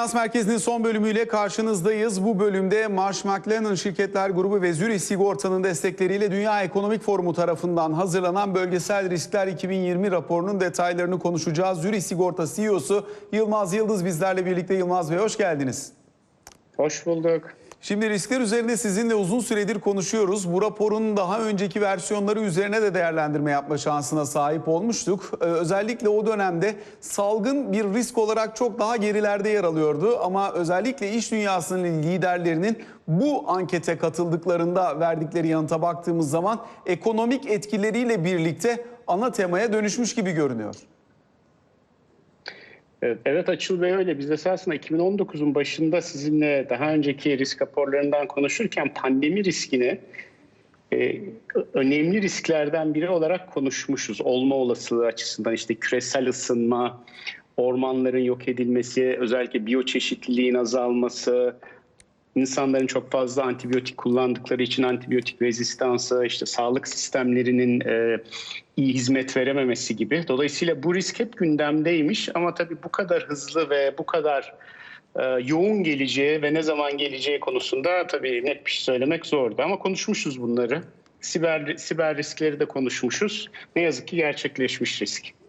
Finans Merkezi'nin son bölümüyle karşınızdayız. Bu bölümde Marsh McLennan Şirketler Grubu ve Zürich Sigorta'nın destekleriyle Dünya Ekonomik Forumu tarafından hazırlanan Bölgesel Riskler 2020 raporunun detaylarını konuşacağız. Zürich Sigorta CEO'su Yılmaz Yıldız bizlerle birlikte. Yılmaz Bey hoş geldiniz. Hoş bulduk. Şimdi riskler üzerinde sizinle uzun süredir konuşuyoruz. Bu raporun daha önceki versiyonları üzerine de değerlendirme yapma şansına sahip olmuştuk. Ee, özellikle o dönemde salgın bir risk olarak çok daha gerilerde yer alıyordu. Ama özellikle iş dünyasının liderlerinin bu ankete katıldıklarında verdikleri yanıta baktığımız zaman ekonomik etkileriyle birlikte ana temaya dönüşmüş gibi görünüyor. Evet, Evet Açıl Bey öyle. Biz esasında 2019'un başında sizinle daha önceki risk raporlarından konuşurken pandemi riskini e, önemli risklerden biri olarak konuşmuşuz. Olma olasılığı açısından işte küresel ısınma, ormanların yok edilmesi, özellikle biyoçeşitliliğin azalması, insanların çok fazla antibiyotik kullandıkları için antibiyotik rezistansı, işte sağlık sistemlerinin e, iyi hizmet verememesi gibi. Dolayısıyla bu risk hep gündemdeymiş ama tabii bu kadar hızlı ve bu kadar e, yoğun geleceği ve ne zaman geleceği konusunda tabii net bir şey söylemek zordu ama konuşmuşuz bunları. Siber, siber riskleri de konuşmuşuz. Ne yazık ki gerçekleşmiş risk.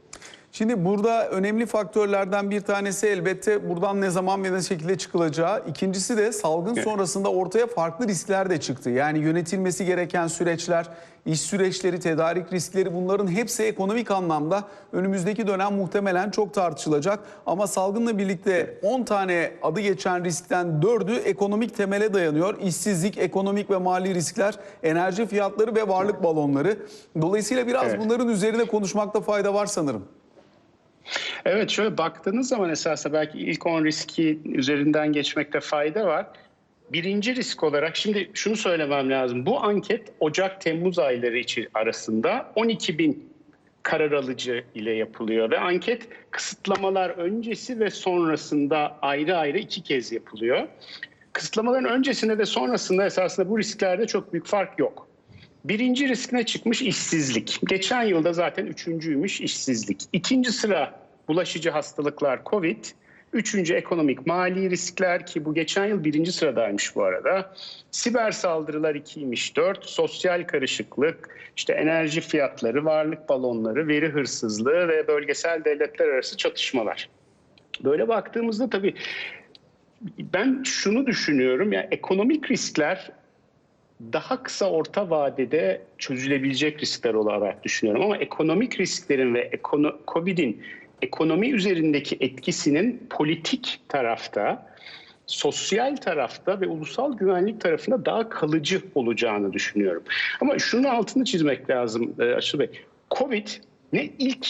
Şimdi burada önemli faktörlerden bir tanesi elbette buradan ne zaman ve ne şekilde çıkılacağı. İkincisi de salgın Evet. sonrasında ortaya farklı riskler de çıktı. Yani yönetilmesi gereken süreçler, iş süreçleri, tedarik riskleri bunların hepsi ekonomik anlamda önümüzdeki dönem muhtemelen çok tartışılacak. Ama salgınla birlikte 10 tane adı geçen riskten 4'ü ekonomik temele dayanıyor. İşsizlik, ekonomik ve mali riskler, enerji fiyatları ve varlık balonları. Dolayısıyla biraz Evet. bunların üzerine konuşmakta fayda var sanırım. Evet şöyle baktığınız zaman esasında belki ilk 10 riski üzerinden geçmekte fayda var. Birinci risk olarak şimdi şunu söylemem lazım. Bu anket Ocak-Temmuz ayları için arasında 12 bin karar alıcı ile yapılıyor ve anket kısıtlamalar öncesi ve sonrasında ayrı ayrı iki kez yapılıyor. Kısıtlamaların öncesinde ve sonrasında esasında bu risklerde çok büyük fark yok. Birinci risk ne çıkmış? İşsizlik. Geçen yılda zaten üçüncüymüş işsizlik. İkinci sıra bulaşıcı hastalıklar COVID. Üçüncü ekonomik mali riskler ki bu geçen yıl birinci sıradaymış bu arada. Siber saldırılar ikiymiş dört. Sosyal karışıklık, işte enerji fiyatları, varlık balonları, veri hırsızlığı ve bölgesel devletler arası çatışmalar. Böyle baktığımızda tabii ben şunu düşünüyorum ya ekonomik riskler daha kısa orta vadede çözülebilecek riskler olarak düşünüyorum. Ama ekonomik risklerin ve COVID'in ekonomi üzerindeki etkisinin politik tarafta, sosyal tarafta ve ulusal güvenlik tarafında daha kalıcı olacağını düşünüyorum. Ama şunun altını çizmek lazım e, Aşıl Bey. Covid ne ilk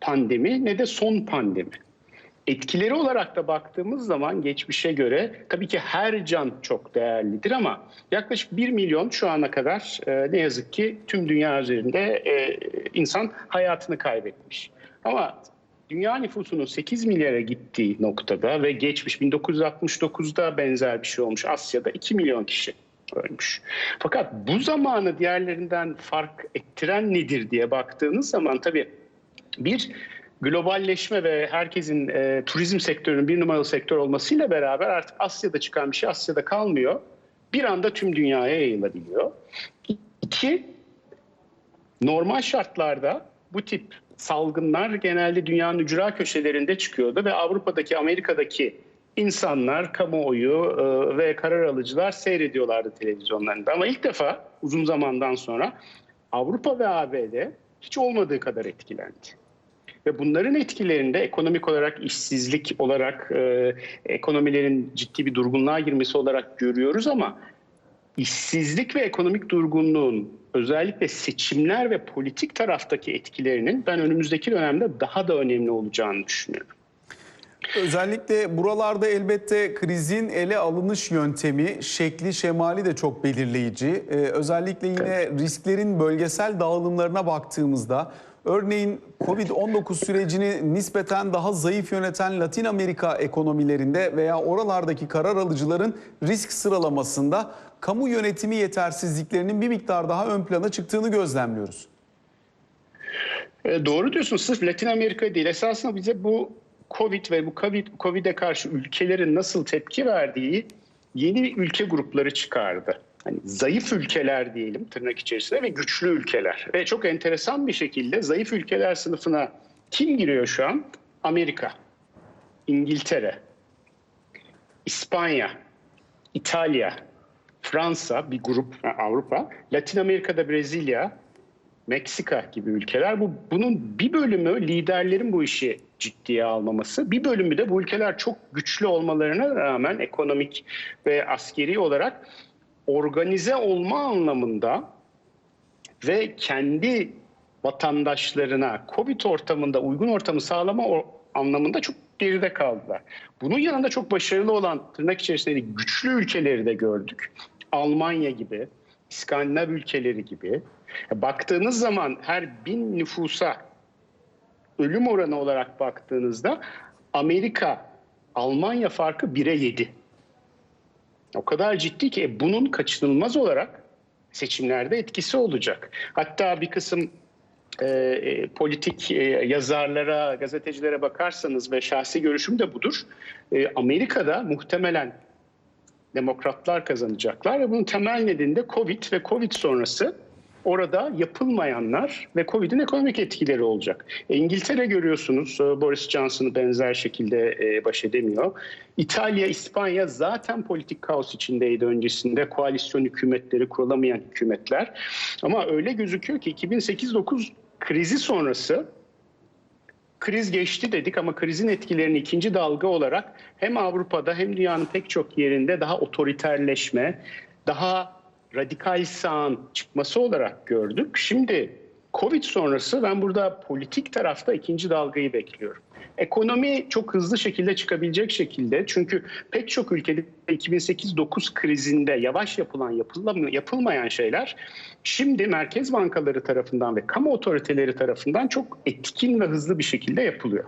pandemi ne de son pandemi. Etkileri olarak da baktığımız zaman geçmişe göre tabii ki her can çok değerlidir ama yaklaşık 1 milyon şu ana kadar e, ne yazık ki tüm dünya üzerinde e, insan hayatını kaybetmiş. Ama dünya nüfusunun 8 milyara gittiği noktada ve geçmiş 1969'da benzer bir şey olmuş Asya'da 2 milyon kişi ölmüş. Fakat bu zamanı diğerlerinden fark ettiren nedir diye baktığınız zaman tabii bir globalleşme ve herkesin e, turizm sektörünün bir numaralı sektör olmasıyla beraber artık Asya'da çıkan bir şey Asya'da kalmıyor. Bir anda tüm dünyaya yayılabiliyor. İki, normal şartlarda bu tip salgınlar genelde dünyanın ücra köşelerinde çıkıyordu ve Avrupa'daki, Amerika'daki insanlar, kamuoyu e, ve karar alıcılar seyrediyorlardı televizyonlarında. Ama ilk defa uzun zamandan sonra Avrupa ve ABD hiç olmadığı kadar etkilendi. Ve bunların etkilerinde ekonomik olarak işsizlik olarak e, ekonomilerin ciddi bir durgunluğa girmesi olarak görüyoruz ama işsizlik ve ekonomik durgunluğun özellikle seçimler ve politik taraftaki etkilerinin ben önümüzdeki dönemde daha da önemli olacağını düşünüyorum. Özellikle buralarda elbette krizin ele alınış yöntemi, şekli, şemali de çok belirleyici. Ee, özellikle yine risklerin bölgesel dağılımlarına baktığımızda örneğin Covid-19 sürecini nispeten daha zayıf yöneten Latin Amerika ekonomilerinde veya oralardaki karar alıcıların risk sıralamasında kamu yönetimi yetersizliklerinin bir miktar daha ön plana çıktığını gözlemliyoruz. E, doğru diyorsun. Sırf Latin Amerika değil. Esasında bize bu Covid ve bu Covid, Covid'e karşı ülkelerin nasıl tepki verdiği yeni ülke grupları çıkardı. Hani zayıf ülkeler diyelim tırnak içerisinde ve güçlü ülkeler. Ve çok enteresan bir şekilde zayıf ülkeler sınıfına kim giriyor şu an? Amerika, İngiltere, İspanya, İtalya, Fransa bir grup Avrupa, Latin Amerika'da Brezilya, Meksika gibi ülkeler. Bu bunun bir bölümü liderlerin bu işi ciddiye almaması, bir bölümü de bu ülkeler çok güçlü olmalarına rağmen ekonomik ve askeri olarak organize olma anlamında ve kendi vatandaşlarına Covid ortamında uygun ortamı sağlama anlamında çok geride kaldılar. Bunun yanında çok başarılı olan tırnak içerisinde güçlü ülkeleri de gördük. Almanya gibi, İskandinav ülkeleri gibi. Baktığınız zaman her bin nüfusa ölüm oranı olarak baktığınızda Amerika, Almanya farkı 1'e 7. O kadar ciddi ki e, bunun kaçınılmaz olarak seçimlerde etkisi olacak. Hatta bir kısım e, e, politik e, yazarlara, gazetecilere bakarsanız ve şahsi görüşüm de budur. E, Amerika'da muhtemelen demokratlar kazanacaklar ve bunun temel nedeni de Covid ve Covid sonrası orada yapılmayanlar ve Covid'in ekonomik etkileri olacak. E, İngiltere görüyorsunuz e, Boris Johnson'ı benzer şekilde e, baş edemiyor. İtalya, İspanya zaten politik kaos içindeydi öncesinde. Koalisyon hükümetleri, kurulamayan hükümetler. Ama öyle gözüküyor ki 2008-9 krizi sonrası kriz geçti dedik ama krizin etkilerini ikinci dalga olarak hem Avrupa'da hem dünyanın pek çok yerinde daha otoriterleşme, daha radikal sağın çıkması olarak gördük. Şimdi Covid sonrası ben burada politik tarafta ikinci dalgayı bekliyorum. Ekonomi çok hızlı şekilde çıkabilecek şekilde çünkü pek çok ülkede 2008-9 krizinde yavaş yapılan yapılmayan şeyler şimdi merkez bankaları tarafından ve kamu otoriteleri tarafından çok etkin ve hızlı bir şekilde yapılıyor.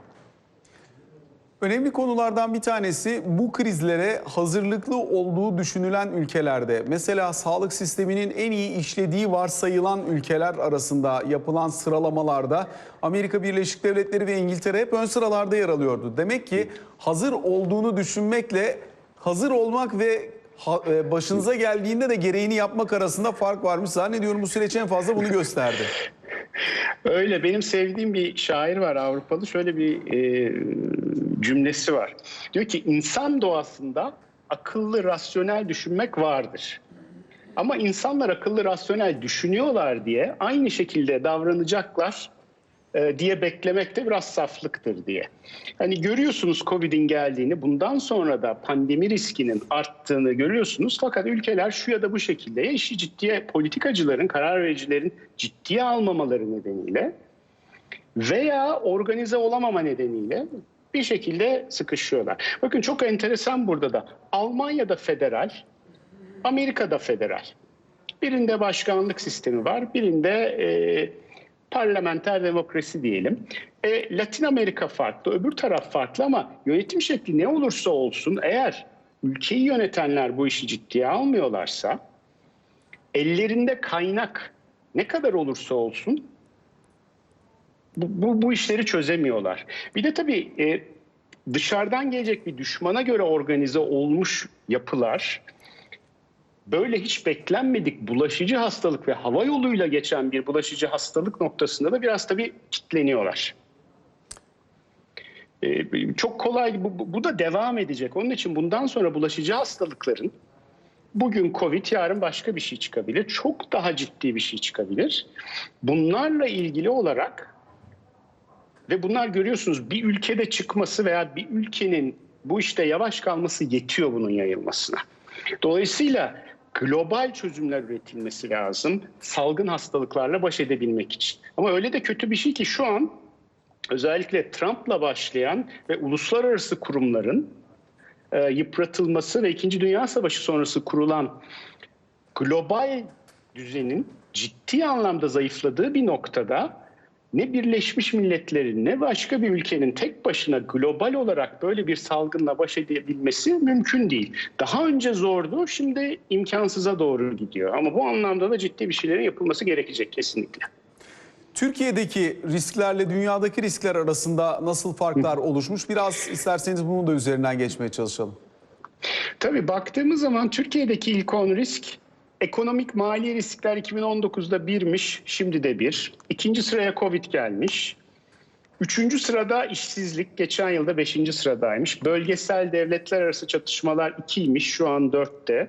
Önemli konulardan bir tanesi bu krizlere hazırlıklı olduğu düşünülen ülkelerde mesela sağlık sisteminin en iyi işlediği varsayılan ülkeler arasında yapılan sıralamalarda Amerika Birleşik Devletleri ve İngiltere hep ön sıralarda yer alıyordu. Demek ki hazır olduğunu düşünmekle hazır olmak ve başınıza geldiğinde de gereğini yapmak arasında fark varmış. Zannediyorum bu süreç en fazla bunu gösterdi. Öyle benim sevdiğim bir şair var Avrupalı şöyle bir e, cümlesi var. Diyor ki insan doğasında akıllı rasyonel düşünmek vardır. Ama insanlar akıllı rasyonel düşünüyorlar diye aynı şekilde davranacaklar diye beklemek de biraz saflıktır diye. Hani görüyorsunuz Covid'in geldiğini, bundan sonra da pandemi riskinin arttığını görüyorsunuz. Fakat ülkeler şu ya da bu şekilde ya işi ciddiye politikacıların, karar vericilerin ciddiye almamaları nedeniyle veya organize olamama nedeniyle bir şekilde sıkışıyorlar. Bakın çok enteresan burada da Almanya'da federal, Amerika'da federal. Birinde başkanlık sistemi var, birinde e, parlamenter demokrasi diyelim. E, Latin Amerika farklı, öbür taraf farklı ama yönetim şekli ne olursa olsun eğer ülkeyi yönetenler bu işi ciddiye almıyorlarsa ellerinde kaynak ne kadar olursa olsun bu, bu, bu işleri çözemiyorlar. Bir de tabii e, dışarıdan gelecek bir düşmana göre organize olmuş yapılar böyle hiç beklenmedik bulaşıcı hastalık ve hava yoluyla geçen bir bulaşıcı hastalık noktasında da biraz tabii kitleniyorlar. Ee, çok kolay bu, bu da devam edecek. Onun için bundan sonra bulaşıcı hastalıkların bugün Covid, yarın başka bir şey çıkabilir. Çok daha ciddi bir şey çıkabilir. Bunlarla ilgili olarak ve bunlar görüyorsunuz bir ülkede çıkması veya bir ülkenin bu işte yavaş kalması yetiyor bunun yayılmasına. Dolayısıyla global çözümler üretilmesi lazım salgın hastalıklarla baş edebilmek için. Ama öyle de kötü bir şey ki şu an özellikle Trump'la başlayan ve uluslararası kurumların e, yıpratılması ve İkinci Dünya Savaşı sonrası kurulan global düzenin ciddi anlamda zayıfladığı bir noktada ne Birleşmiş Milletler'in ne başka bir ülkenin tek başına global olarak böyle bir salgınla baş edebilmesi mümkün değil. Daha önce zordu, şimdi imkansıza doğru gidiyor. Ama bu anlamda da ciddi bir şeylerin yapılması gerekecek kesinlikle. Türkiye'deki risklerle dünyadaki riskler arasında nasıl farklar oluşmuş? Biraz isterseniz bunun da üzerinden geçmeye çalışalım. Tabii baktığımız zaman Türkiye'deki ilk 10 risk ekonomik mali riskler 2019'da birmiş, şimdi de bir. İkinci sıraya Covid gelmiş. Üçüncü sırada işsizlik, geçen yılda beşinci sıradaymış. Bölgesel devletler arası çatışmalar ikiymiş, şu an dörtte.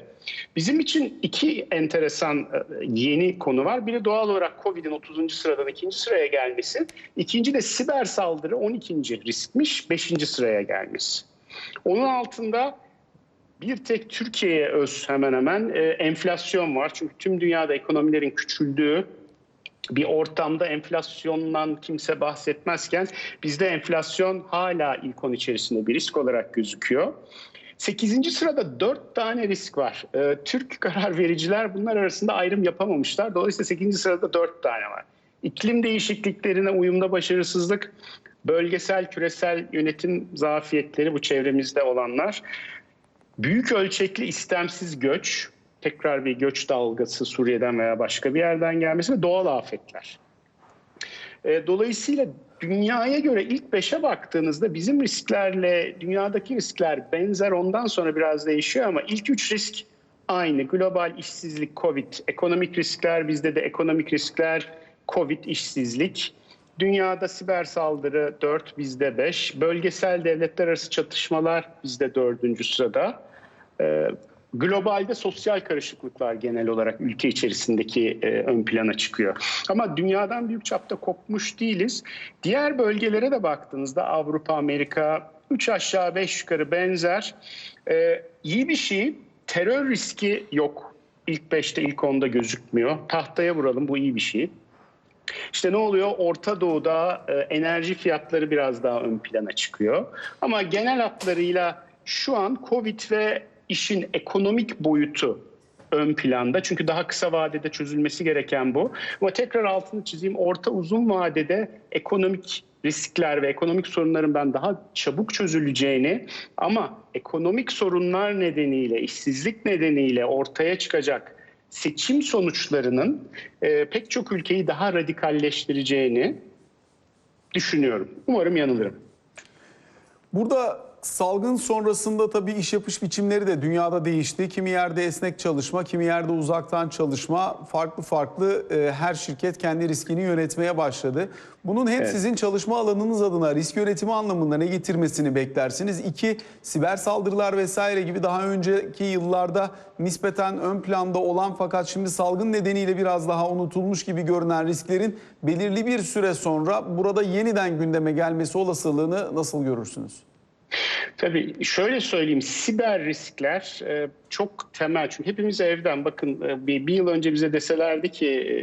Bizim için iki enteresan e, yeni konu var. Biri doğal olarak Covid'in 30. sıradan ikinci sıraya gelmesi. İkinci de siber saldırı 12. riskmiş, beşinci sıraya gelmesi. Onun altında bir tek Türkiye'ye öz hemen hemen e, enflasyon var. Çünkü tüm dünyada ekonomilerin küçüldüğü bir ortamda enflasyondan kimse bahsetmezken bizde enflasyon hala ilk 10 içerisinde bir risk olarak gözüküyor. 8. sırada 4 tane risk var. Ee, Türk karar vericiler bunlar arasında ayrım yapamamışlar. Dolayısıyla 8. sırada 4 tane var. İklim değişikliklerine uyumda başarısızlık, bölgesel küresel yönetim zafiyetleri bu çevremizde olanlar, büyük ölçekli istemsiz göç, tekrar bir göç dalgası Suriye'den veya başka bir yerden gelmesi ve doğal afetler. E, Dolayısıyla dünyaya göre ilk beşe baktığınızda bizim risklerle dünyadaki riskler benzer ondan sonra biraz değişiyor ama ilk üç risk aynı. Global işsizlik, Covid, ekonomik riskler bizde de ekonomik riskler, Covid, işsizlik. Dünyada siber saldırı 4, bizde 5. Bölgesel devletler arası çatışmalar bizde dördüncü sırada. Ee, globalde sosyal karışıklıklar genel olarak ülke içerisindeki e, ön plana çıkıyor. Ama dünyadan büyük çapta kopmuş değiliz. Diğer bölgelere de baktığınızda Avrupa, Amerika 3 aşağı 5 yukarı benzer. Ee, iyi bir şey terör riski yok. İlk 5'te ilk 10'da gözükmüyor. Tahtaya vuralım bu iyi bir şey. İşte ne oluyor? Orta Doğu'da e, enerji fiyatları biraz daha ön plana çıkıyor. Ama genel hatlarıyla şu an Covid ve işin ekonomik boyutu ön planda. Çünkü daha kısa vadede çözülmesi gereken bu. Ama tekrar altını çizeyim. Orta uzun vadede ekonomik riskler ve ekonomik sorunların ben daha çabuk çözüleceğini ama ekonomik sorunlar nedeniyle, işsizlik nedeniyle ortaya çıkacak seçim sonuçlarının e, pek çok ülkeyi daha radikalleştireceğini düşünüyorum. Umarım yanılırım. Burada salgın sonrasında tabii iş yapış biçimleri de dünyada değişti. Kimi yerde esnek çalışma, kimi yerde uzaktan çalışma, farklı farklı e, her şirket kendi riskini yönetmeye başladı. Bunun hem Evet. sizin çalışma alanınız adına risk yönetimi anlamında ne getirmesini beklersiniz? İki, siber saldırılar vesaire gibi daha önceki yıllarda nispeten ön planda olan fakat şimdi salgın nedeniyle biraz daha unutulmuş gibi görünen risklerin belirli bir süre sonra burada yeniden gündeme gelmesi olasılığını nasıl görürsünüz? Tabii şöyle söyleyeyim siber riskler e, çok temel çünkü hepimiz evden bakın e, bir, bir yıl önce bize deselerdi ki e,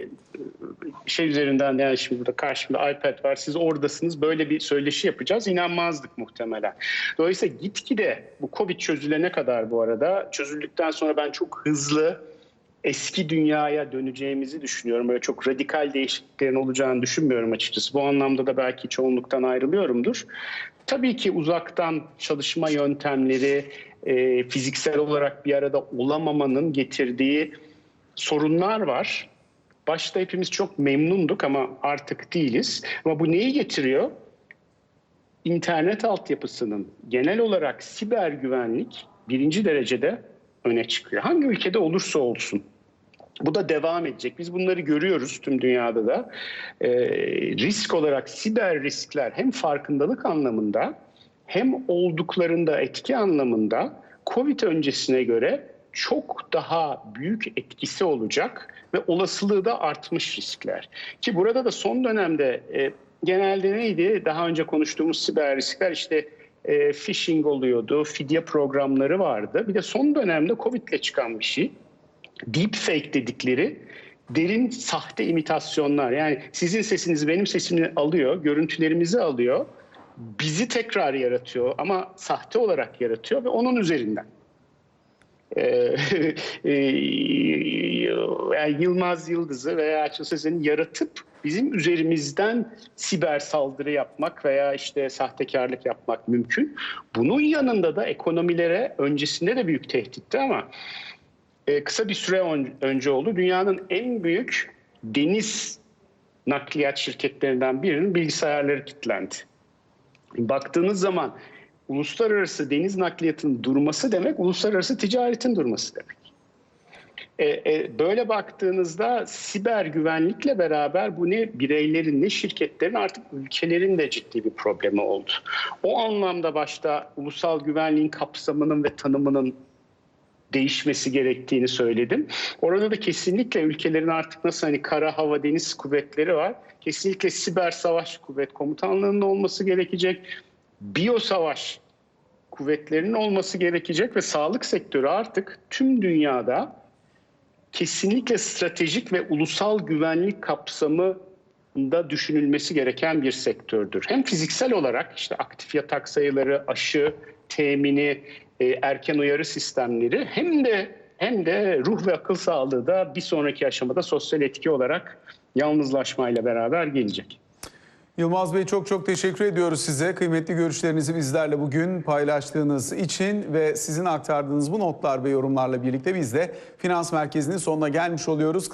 şey üzerinden yani şimdi burada karşımda iPad var siz oradasınız böyle bir söyleşi yapacağız inanmazdık muhtemelen. Dolayısıyla gitgide bu Covid çözülene kadar bu arada çözüldükten sonra ben çok hızlı eski dünyaya döneceğimizi düşünüyorum. Böyle çok radikal değişikliklerin olacağını düşünmüyorum açıkçası. Bu anlamda da belki çoğunluktan ayrılıyorumdur. Tabii ki uzaktan çalışma yöntemleri, e, fiziksel olarak bir arada olamamanın getirdiği sorunlar var. Başta hepimiz çok memnunduk ama artık değiliz. Ama bu neyi getiriyor? İnternet altyapısının genel olarak siber güvenlik birinci derecede öne çıkıyor. Hangi ülkede olursa olsun. Bu da devam edecek. Biz bunları görüyoruz tüm dünyada da. Ee, risk olarak siber riskler hem farkındalık anlamında hem olduklarında etki anlamında Covid öncesine göre çok daha büyük etkisi olacak ve olasılığı da artmış riskler. Ki burada da son dönemde e, genelde neydi? Daha önce konuştuğumuz siber riskler işte e, phishing oluyordu, fidye programları vardı. Bir de son dönemde Covid ile çıkan bir şey deepfake dedikleri derin sahte imitasyonlar. Yani sizin sesinizi benim sesimi alıyor, görüntülerimizi alıyor, bizi tekrar yaratıyor ama sahte olarak yaratıyor ve onun üzerinden. Ee, e, Yılmaz Yıldız'ı veya Açıl Sezen'i yaratıp bizim üzerimizden siber saldırı yapmak veya işte sahtekarlık yapmak mümkün. Bunun yanında da ekonomilere öncesinde de büyük tehditti ama e, kısa bir süre önce oldu. Dünyanın en büyük deniz nakliyat şirketlerinden birinin bilgisayarları kilitlendi. Baktığınız zaman uluslararası deniz nakliyatının durması demek uluslararası ticaretin durması demek. E, e, böyle baktığınızda siber güvenlikle beraber bu ne bireylerin ne şirketlerin artık ülkelerin de ciddi bir problemi oldu. O anlamda başta ulusal güvenliğin kapsamının ve tanımının değişmesi gerektiğini söyledim. Orada da kesinlikle ülkelerin artık nasıl hani kara, hava, deniz kuvvetleri var. Kesinlikle siber savaş kuvvet komutanlığının olması gerekecek. Biyo savaş kuvvetlerinin olması gerekecek ve sağlık sektörü artık tüm dünyada kesinlikle stratejik ve ulusal güvenlik kapsamında düşünülmesi gereken bir sektördür. Hem fiziksel olarak işte aktif yatak sayıları, aşı, temini, e, erken uyarı sistemleri hem de hem de ruh ve akıl sağlığı da bir sonraki aşamada sosyal etki olarak yalnızlaşmayla beraber gelecek. Yılmaz Bey çok çok teşekkür ediyoruz size. Kıymetli görüşlerinizi bizlerle bugün paylaştığınız için ve sizin aktardığınız bu notlar ve yorumlarla birlikte biz de Finans Merkezi'nin sonuna gelmiş oluyoruz.